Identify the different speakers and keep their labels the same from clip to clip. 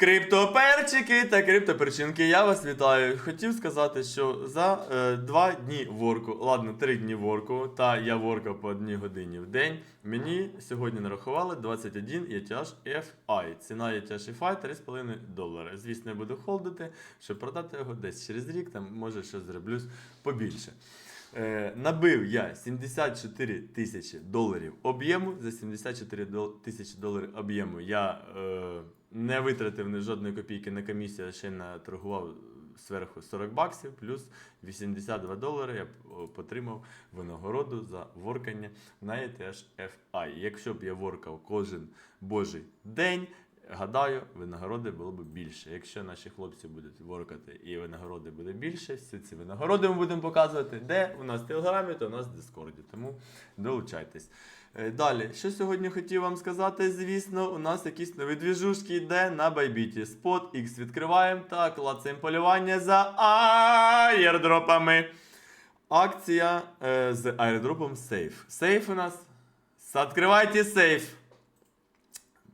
Speaker 1: Криптоперчики та криптоперчинки, я вас вітаю. Хотів сказати, що за е, два дні ворку, ладно, три дні ворку, та я воркав по одній годині в день. Мені сьогодні нарахували 21 ETH FI. Ціна ETH FI 3,5 долари. Звісно, я буду холдити, щоб продати його десь через рік, там може щось зроблю побільше. Е, набив я 74 тисячі доларів об'єму. За 74 дол- тисячі доларів об'єму я е, не витратив ні жодної копійки на комісію, а ще наторгував зверху 40 баксів, плюс 82 долари я отримав винагороду за воркання на ETH FI. Якщо б я воркав кожен божий день, гадаю, винагороди було б більше. Якщо наші хлопці будуть воркати і винагороди буде більше, всі ці винагороди ми будемо показувати. Де у нас в Телеграмі, то у нас в Дискорді. Тому долучайтесь. Е, Далі, що сьогодні хотів вам сказати, звісно, у нас якісь нові двіжушки йде на байбіті. Спот X відкриваємо та клацаємо полювання за аєрдропами. Акція е, з аердропом сейф. Сейф у нас. Відкривайте сейф.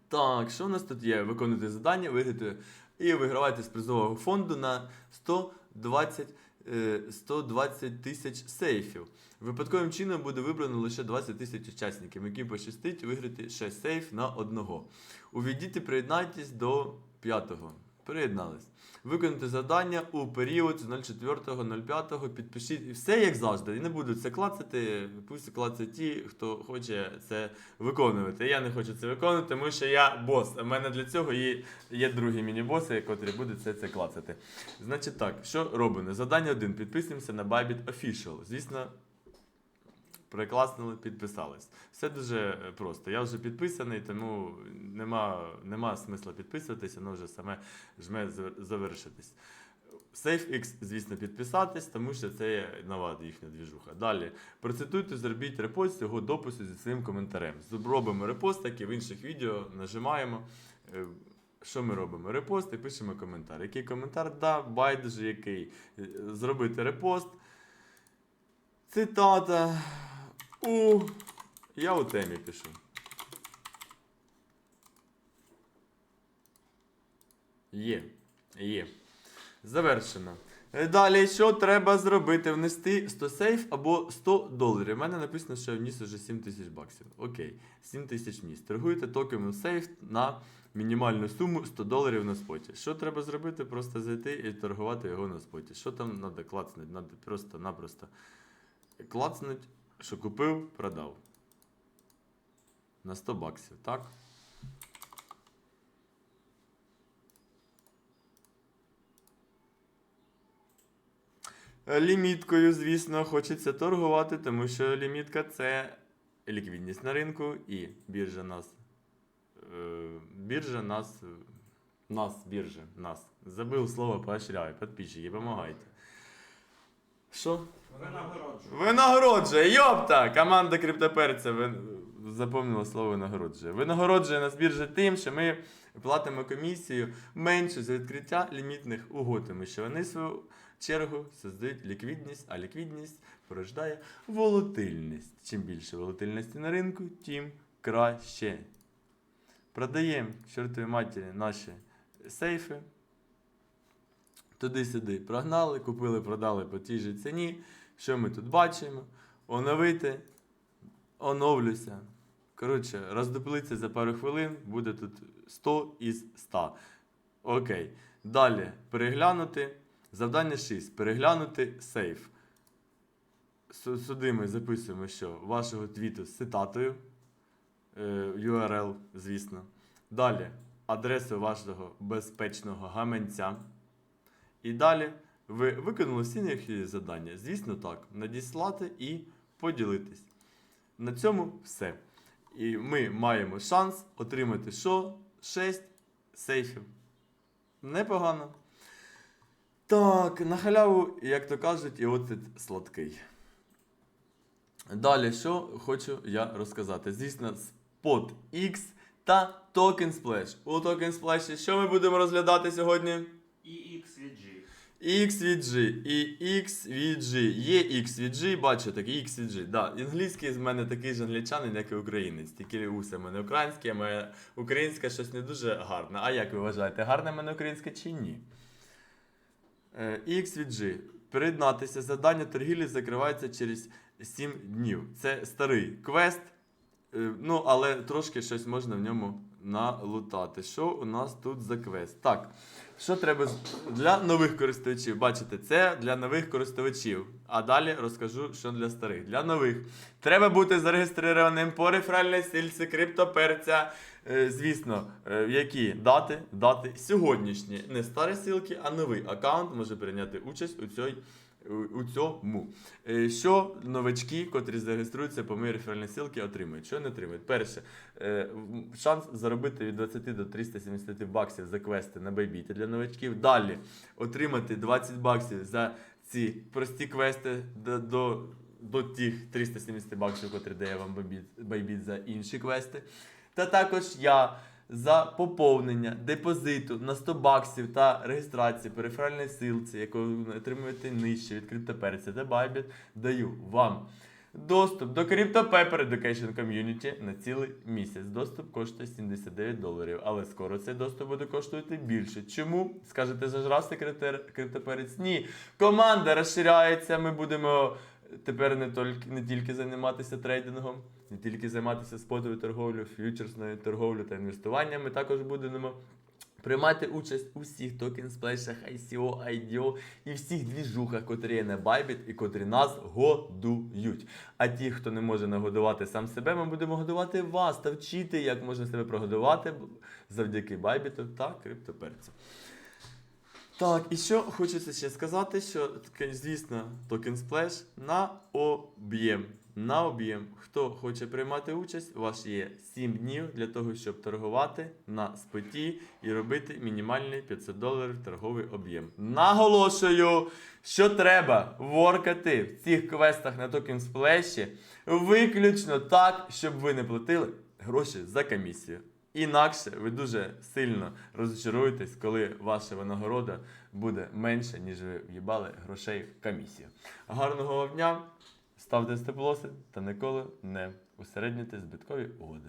Speaker 1: Так, що у нас тут є? Виконуйте завдання, виграти і вигравайте з призового фонду на 120, е, 120 тисяч сейфів. Випадковим чином буде вибрано лише 20 тисяч учасників, яким пощастить виграти 6 сейф на одного. Увійдіть і приєднайтесь до п'ятого. Приєднались. Виконуйте завдання у період з 04.05. Підпишіть і все як завжди. І не буду це клацати. Пусть клацають ті, хто хоче це виконувати. Я не хочу це виконувати, тому що я бос. У мене для цього є, є другі міні-боси, котрі будуть це, це клацати. Значить так, що робимо? Завдання 1. Підписуємося на Bybit Official. Звісно, Прикласнули, підписались. Все дуже е, просто. Я вже підписаний, тому нема, нема смисла підписуватися, воно вже саме жме завершитись. SafeX, звісно, підписатись, тому що це є нова їхня двіжуха. Далі процитуйте, зробіть репост цього допису зі своїм коментарем. Зробимо репост, як і в інших відео, нажимаємо. Е, Що ми робимо? Репост і пишемо коментар. Який коментар? Да, байдуже який. Е, Зробити репост. Цитата. У. Я у темі пишу. Є. Є. Завершено. Е, Далі, що треба зробити? Внести 100 сейф або 100 доларів. У мене написано, що я вніс вже 7 тисяч баксів. Окей, 7 тисяч вніс. Торгуєте токеном сейф на мінімальну суму 100 доларів на споті. Що треба зробити? Просто зайти і торгувати його на споті. Що там треба клацнути? Треба просто-напросто клацнуть, що купив, продав. На 100 баксів, так? Ліміткою, звісно, хочеться торгувати, тому що лімітка це ліквідність на ринку і біржа нас. е, Біржа нас. Нас, біржа, нас. Забив слово поощряю. Підписчики, допомагайте. Що?
Speaker 2: Винагороджую.
Speaker 1: Винагороджує, йопта! Команда криптоперця вин... запомнила слово винагороджує. Винагороджує нас біржа тим, що ми платимо комісію менше за відкриття лімітних угод, тому що вони в свою чергу создають ліквідність, а ліквідність порождає волатильність. Чим більше волатильності на ринку, тим краще. Продаємо к чортовій матері наші сейфи. Туди-сюди прогнали, купили, продали по тій же ціні. Що ми тут бачимо? Оновити, оновлюся. Коротше, роздуплиться за пару хвилин, буде тут 100 із 100. Окей. Далі переглянути. Завдання 6. Переглянути сейф. Сюди ми записуємо, що вашого твіту з цитатою. е, URL, звісно. Далі адресу вашого безпечного гаманця. І далі ви виконали всі необхідні завдання. Звісно, так, надіслати і поділитись. На цьому все. І ми маємо шанс отримати що? 6 сейфів. Непогано. Так, на халяву, як то кажуть, і оцет сладкий. Далі, що хочу я розказати? Звісно, Spot X та Token Splash. У Token Splash що ми будемо розглядати сьогодні?
Speaker 2: EXVG.
Speaker 1: XVG і XVG. Є X XVG, бачу такий XVG. Да, англійський з мене такий же англічанин, як і українець. Тільки усе в мене українське, моє українське щось не дуже гарне. А як ви вважаєте, гарне в мене українське чи ні? Е, XVG. Приєднатися. Завдання торгівлі закривається через 7 днів. Це старий квест. Е, Ну, але трошки щось можна в ньому налутати. Що у нас тут за квест? Так, що треба для нових користувачів? Бачите, це для нових користувачів. А далі розкажу, що для старих. Для нових. Треба бути зареєстрованим по реферальній сильці криптоперця. Е, Звісно, е, які дати? Дати сьогоднішні. Не старі силки, а новий аккаунт може прийняти участь у цій у- цьому. Е, Що новачки, котрі зареєструються по моїй реферальній ссылці, отримують? Що не отримують? Перше, е, шанс заробити від 20 до 370 баксів за квести на байбіті для новачків. Далі отримати 20 баксів за ці прості квести до, до, до тих 370 баксів, котрі дає вам байбіт, байбіт за інші квести. Та також я за поповнення депозиту на 100 баксів та реєстрації по реферальній силці, яку ви отримуєте нижче від CryptoPercy та Bybit, даю вам доступ до CryptoPepper Education Community на цілий місяць. Доступ коштує 79 доларів, але скоро цей доступ буде коштувати більше. Чому? Скажете, зажрався криптоперець? Ні. Команда розширяється, ми будемо тепер не тільки, не тільки займатися трейдингом, не тільки займатися спотовою торговлею, фьючерсною торговлею та інвестуванням. Ми також будемо приймати участь у всіх токен сплешах, ICO, IDO і всіх двіжухах, котрі є на Bybit і котрі нас годують. А ті, хто не може нагодувати сам себе, ми будемо годувати вас та вчити, як можна себе прогодувати завдяки Bybit та криптоперцю. Так, і що хочеться ще сказати, що звісно, токен Splash на об'єм. На об'єм. Хто хоче приймати участь, у вас є 7 днів для того, щоб торгувати на споті і робити мінімальний 500 доларів торговий об'єм. Наголошую, що треба воркати в цих квестах на токен Splash виключно так, щоб ви не платили гроші за комісію. Інакше ви дуже сильно розчаруєтесь, коли ваша винагорода буде менше, ніж ви в'їбали грошей в комісію. Гарного дня, ставте степлоси та ніколи не усереднюйте збиткові угоди.